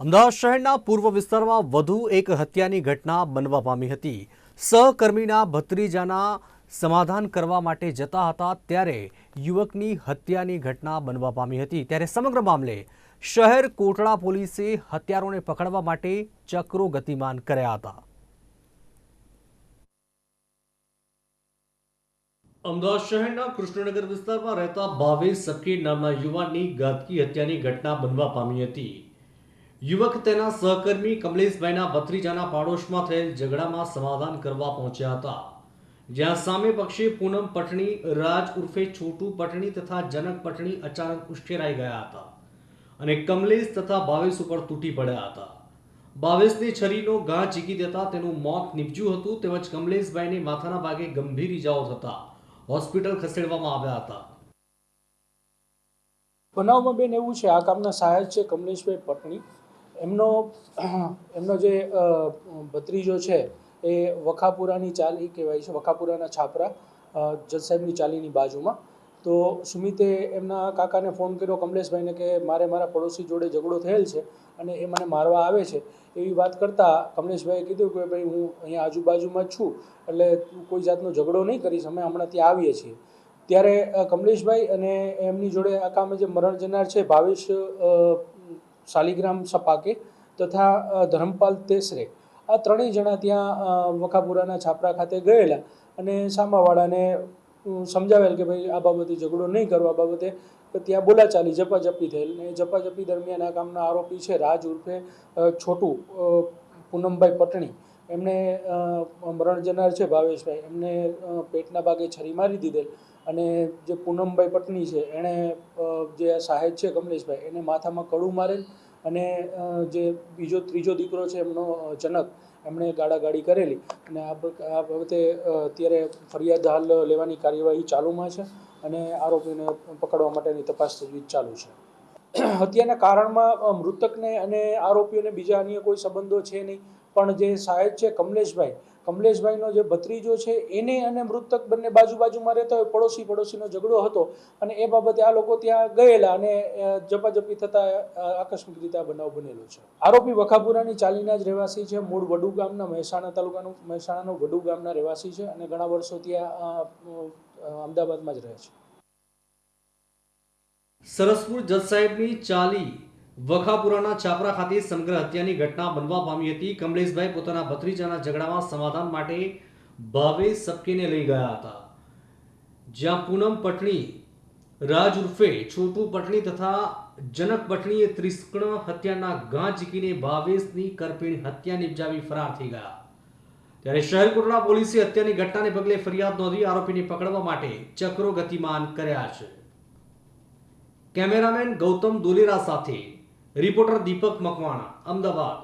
અમદાવાદ શહેરના પૂર્વ વિસ્તારમાં વધુ એક હત્યાની ઘટના બનવા પામી હતી. સહકર્મીના ભત્રીજાના સમાધાન કરવા માટે જતા હતા ત્યારે યુવકની હત્યાની ઘટના બનવા પામી હતી. ત્યારે સમગ્ર મામલે શહેર કોટડા પોલીસે હત્યારોને પકડવા માટે ચક્રો ગતિમાન કર્યા હતા. અમદાવાદ શહેરના કૃષ્ણનગર વિસ્તારમાં રહેતા ભાવેશ સખી નામના યુવાનની ઘાતકી હત્યાની ઘટના બનવા પામી હતી. યુવક તેના સહકર્મી કમલેશભાઈના ભત્રીજાના પાડોશમાં થયેલ ઝઘડામાં સમાધાન કરવા પહોંચ્યા હતા. જ્યાં સામે પક્ષે પૂનમ પટણી, રાજ ઉર્ફે છોટુ પટણી તથા જનક પટણી અચાનક ઉશ્કેરાઈ ગયા હતા અને કમલેશ તથા ભાવેશ ઉપર તૂટી પડ્યા હતા. ભાવેશને છરીનો ઘા ચીકી દેતા તેનું મોત નીપજ્યું હતું તેમજ કમલેશભાઈને માથાના ભાગે ગંભીર ઇજાઓ થતા હોસ્પિટલ ખસેડવામાં આવ્યા હતા. બનાવમાં બેન એવું છે, આ કામના સહાયક છે કમલેશભાઈ પટણી. એમનો એમનો જે ભત્રીજો છે, એ વખાપુરાની ચાલી કહેવાય છે, વખાપુરાના છાપરા જજ સાહેબની ચાલીની બાજુમાં. તો સુમિતે એમના કાકાને ફોન કર્યો કમલેશભાઈને કે મારે મારા પડોશી જોડે ઝઘડો થયેલ છે અને એ મને મારવા આવે છે. એવી વાત કરતાં કમલેશભાઈએ કીધું કે ભાઈ હું અહીંયા આજુબાજુમાં જ છું, એટલે કોઈ જાતનો ઝઘડો નહીં કરીશ, અમે હમણાં ત્યાં આવીએ છીએ. ત્યારે કમલેશભાઈ અને એમની જોડે આ કામે જે મરણ જનાર છે, ભાવેશ શાલિગ્રામ સપાકે તથા ધરમપાલ તેસરે. આ ત્રણેય જણા ત્યાં વખાપુરાના છાપરા ખાતે ગયેલા અને સામાવાળાને સમજાવેલ કે ભાઈ આ બાબતે ઝઘડો નહીં કરો, આ બાબતે ત્યાં બોલાચાલી જપાજપી થયેલ ને જપાજપી દરમિયાન આ કામના આરોપી છે રાજ ઉર્ફે છોટુ પૂનમભાઈ પટણી. એમને મરણ જનાર છે ભાવેશભાઈ, એમને પેટના ભાગે છરી મારી દીધેલ અને જે પૂનમભાઈ પટની છે, એણે જે સાહેબ છે કમલેશભાઈ, એને માથામાં કડું મારેલ અને જે બીજો, ત્રીજો દીકરો છે એમનો જનક, એમણે ગાડાગાડી કરેલી અને આ બાબતે અત્યારે ફરિયાદ હાલ લેવાની કાર્યવાહી ચાલુમાં છે અને આરોપીને પકડવા માટેની તપાસ તજવીજ ચાલુ છે. હત્યાના કારણમાં મૃતકને અને આરોપીઓને બીજા અન્ય કોઈ સંબંધો છે નહીં. પણ જે સાહેબ છે કમલેશભાઈ કમલેશભાઈનો જે ભત્રીજો છે એને અને મૃતક બંને બાજુ બાજુમાં રહેતા હોય પડોશી પડોશીનો ઝઘડો હતો અને એ બાબતે આ લોકો ત્યાં ગયેલા અને જપાજપી થતાં આકસ્મિક રીતે આ બનાવ બનેલો છે. આરોપી વખાપુરાની ચાલીના જ રહેવાસી છે મૂળ વડુ ગામના મહેસાણા તાલુકાનું મહેસાણાનું વડુ ગામના રહેવાસી છે અને ઘણા વર્ષો ત્યાં અ, અ, અમદાવાદમાં જ રહે છે. સરસપુર જજ સાહેબની ચાલી વખાપુરાના છાપરા ખાતે સમગ્ર હત્યાની ઘટના બનવા પામી હતી. કમલેશભાઈ પોતાના ભત્રીજાના ઝઘડામાં સમાધાન માટે ભાવેશ સપકીને લઈ ગયા હતા. જ્યાં પૂનમ પટણી, રાજ ઉર્ફે છોટુ પટણી તથા જનક પટણીએ ત્રિસ્કણ હત્યાના ગાં ઝીકીને ભાવેશની કરપીણ હત્યા નિપજાવી ફરાર થઈ ગયા. ત્યારે શહેર કોટડા પોલીસે હત્યાની ઘટનાને પગલે ફરિયાદ નોંધી આરોપીને પકડવા માટે ચક્રો ગતિમાન કર્યા છે. કેમેરામેન ગૌતમ દોલેરા સાથે રિપોર્ટર દીપક મકવાણા અમદાવાદ.